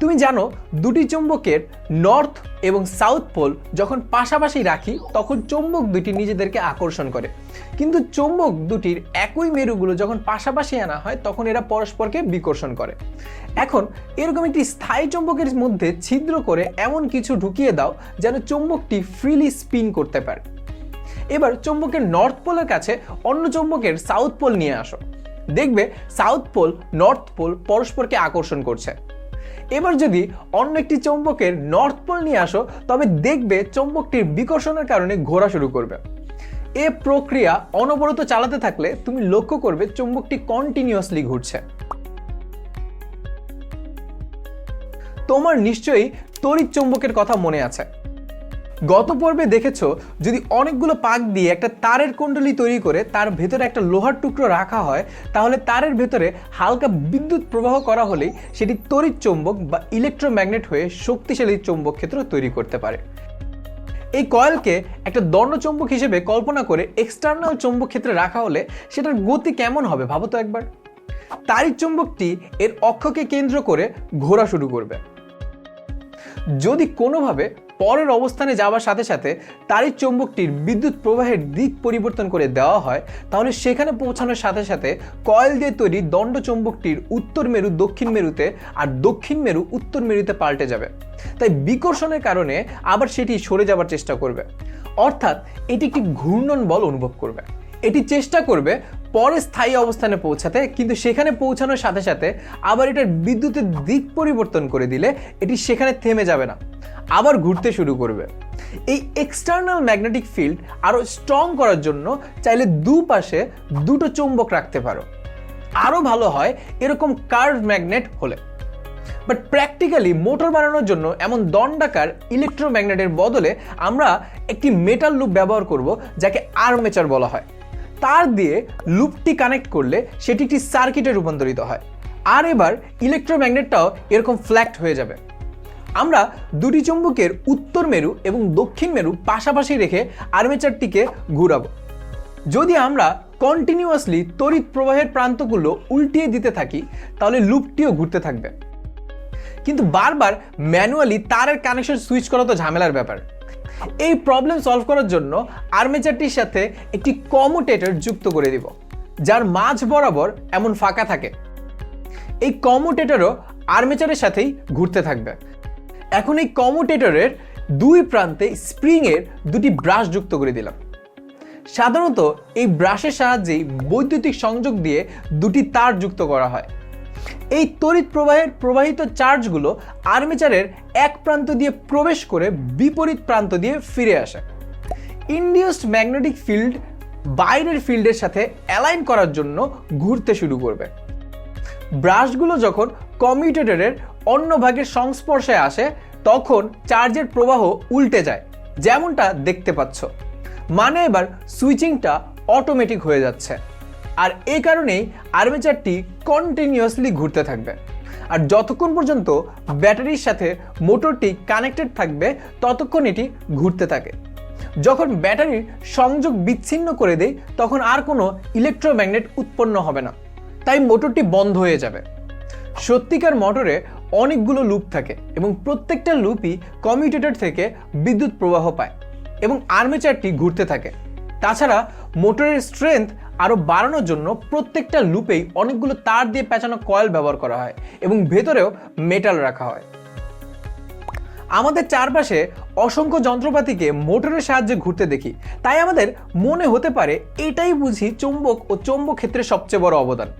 তুমি জানো, দুটি চুম্বকের নর্থ এবং সাউথ পোল যখন পাশাপাশি রাখি, তখন চুম্বক দুটি নিজেদেরকে আকর্ষণ করে। কিন্তু চুম্বক দুটির একই মেরুগুলো যখন পাশাপাশি আনা হয়, তখন এরা পরস্পরকে বিকর্ষণ করে। এখন, এরকম একটি স্থায়ী চুম্বকের মধ্যে ছিদ্র করে এমন কিছু ঢুকিয়ে দাও যেন চুম্বকটি ফ্রিলি স্পিন করতে পারে। এবার চুম্বকের নর্থ পোলের কাছে অন্য চুম্বকের সাউথ পোল নিয়ে আসো। দেখবে সাউথ পোল নর্থ পোল পরস্পরকে আকর্ষণ করছে। এবার যদি অন্য একটি চৌম্বকের নর্থ পোল নিয়ে আসো, তবে দেখবে চৌম্বকটির বিকর্ষণের কারণে ঘোরা শুরু করবে। এ প্রক্রিয়া অনবরত চালাতে থাকলে তুমি লক্ষ্য করবে চুম্বকটি কন্টিনিউয়াসলি ঘুরছে। তোমার নিশ্চয়ই তড়িৎ চৌম্বকের কথা মনে আছে। গত পর্বে দেখেছ, যদি অনেকগুলো পাক দিয়ে একটা তারের কুণ্ডলী তৈরি করে তার ভেতরে একটা লোহার টুকরো রাখা হয়, তাহলে তারের ভেতরে হালকা বিদ্যুৎ প্রবাহ করা হলেই সেটি তড়িৎ চৌম্বক বা ইলেকট্রোম্যাগনেট হয়ে শক্তিশালী চৌম্বক ক্ষেত্র তৈরি করতে পারে। এই কয়েলকে একটা দণ্ডচম্বক হিসেবে কল্পনা করে এক্সটার্নাল চৌম্বক ক্ষেত্রে রাখা হলে সেটার গতি কেমন হবে ভাবো তো একবার। তারিখ চৌম্বকটি এর অক্ষকে কেন্দ্র করে ঘোরা শুরু করবে। যদি কোনোভাবে পরের অবস্থানে যাওয়ার সাথে সাথে তারিখ চৌম্বকটির বিদ্যুৎ প্রবাহের দিক পরিবর্তন করে দেওয়া হয়। তাহলে সেখানে পৌঁছানোর সাথে সাথে কয়েল দিয়ে তৈরি দণ্ড চৌম্বকটির উত্তর মেরু, দক্ষিণ মেরুতে আর দক্ষিণ মেরু, উত্তর মেরুতে পাল্টে যাবে। তাই বিকর্ষণের কারণে আবার সেটি সরে যাবার চেষ্টা করবে। অর্থাৎ এটি একটি ঘূর্ণন বল অনুভব করবে। এটি চেষ্টা করবে পরে স্থায়ী অবস্থানে পৌঁছাতে, কিন্তু সেখানে পৌঁছানোর সাথে সাথে আবার এটার বিদ্যুতের দিক পরিবর্তন করে দিলে এটি সেখানে থেমে যাবে না। আবার ঘুরতে শুরু করবে। এই এক্সটার্নাল ম্যাগনেটিক ফিল্ড আরও স্ট্রং করার জন্য চাইলে দুপাশে দুটো চুম্বক রাখতে পারো। আরও ভালো হয় এরকম কার্ভ ম্যাগনেট হলে। বাট প্র্যাকটিক্যালি মোটর বানানোর জন্য এমন দণ্ডাকার ইলেকট্রোম্যাগনেটের বদলে আমরা একটি মেটাল লুপ ব্যবহার করব, যাকে আর্মেচার বলা হয়। তার দিয়ে লুপটি কানেক্ট করলে সেটি একটি সার্কিটে রূপান্তরিত হয়। আর এবার ইলেকট্রোম্যাগনেটটাও এরকম ফ্ল্যাক্ট হয়ে যাবে। আমরা দুটি চুম্বকের উত্তর মেরু এবং দক্ষিণ মেরু পাশাপাশি রেখে আর্মেচারটিকে ঘুরাবো। যদি আমরা কন্টিনিউয়াসলি তড়িৎ প্রবাহের প্রান্তগুলো উল্টিয়ে দিতে থাকি, তাহলে লুপটিও ঘুরতে থাকবে। কিন্তু বারবার ম্যানুয়ালি তারের কানেকশন সুইচ করা তো ঝামেলার ব্যাপার। এই প্রবলেম সলভ করার জন্য আর্মেচারটির সাথে একটি কমোটেটর যুক্ত করে দিব, যার মাঝ বরাবর এমন ফাঁকা থাকে। এই কমোটেটরও আর্মেচারের সাথেই ঘুরতে থাকবে। এখন এই কমোটেটরের দুই প্রান্তে স্প্রিংয়ের দুটি ব্রাশ যুক্ত করে দিলাম। সাধারণত এই ব্রাশের সাহায্যেই বৈদ্যুতিক সংযোগ দিয়ে দুটি তার যুক্ত করা হয়। এই তড়িৎ প্রবাহের প্রবাহিত চার্জগুলো আর্মেচারের এক প্রান্ত দিয়ে প্রবেশ করে বিপরীত প্রান্ত দিয়ে ফিরে আসে। ইন্ডিউসড ম্যাগনেটিক ফিল্ড বাইরের ফিল্ডের সাথে অ্যালাইন করার জন্য ঘুরতে শুরু করবে। ব্রাশগুলো যখন কমিউটেটরের অন্য ভাগের সংস্পর্শে আসে, তখন চার্জের প্রবাহ উল্টে যায়। যেমনটা দেখতে পাচ্ছ। মানে এবার সুইচিংটা অটোমেটিক হয়ে যাচ্ছে। আর এই কারণেই আর্মেচারটি কন্টিনিউয়াসলি ঘুরতে থাকবে। আর যতক্ষণ পর্যন্ত ব্যাটারির সাথে মোটরটি কানেক্টেড থাকবে, ততক্ষণ এটি ঘুরতে থাকে। যখন ব্যাটারির সংযোগ বিচ্ছিন্ন করে দেয়, তখন আর কোনো ইলেকট্রোম্যাগনেট উৎপন্ন হবে না। তাই মোটরটি বন্ধ হয়ে যাবে। সত্যিকার মোটরে অনেকগুলো লুপ থাকে এবং প্রত্যেকটা লুপই কমিউটেটর থেকে বিদ্যুৎ প্রবাহ পায় এবং আর্মেচারটি ঘুরতে থাকে। তাছাড়া মোটরের স্ট্রেংথ আরও বাড়ানোর জন্য প্রত্যেকটা লুপেই অনেকগুলো তার দিয়ে পেঁচানো কয়েল ব্যবহার করা হয় এবং ভেতরেও মেটাল রাখা হয়। আমাদের চারপাশে অসংখ্য যন্ত্রপাতিকে মোটরের সাহায্যে ঘুরতে দেখি। তাই আমাদের মনে হতে পারে এটাই বুঝি চৌম্বক ও চৌম্বক ক্ষেত্রে সবচেয়ে বড় অবদান।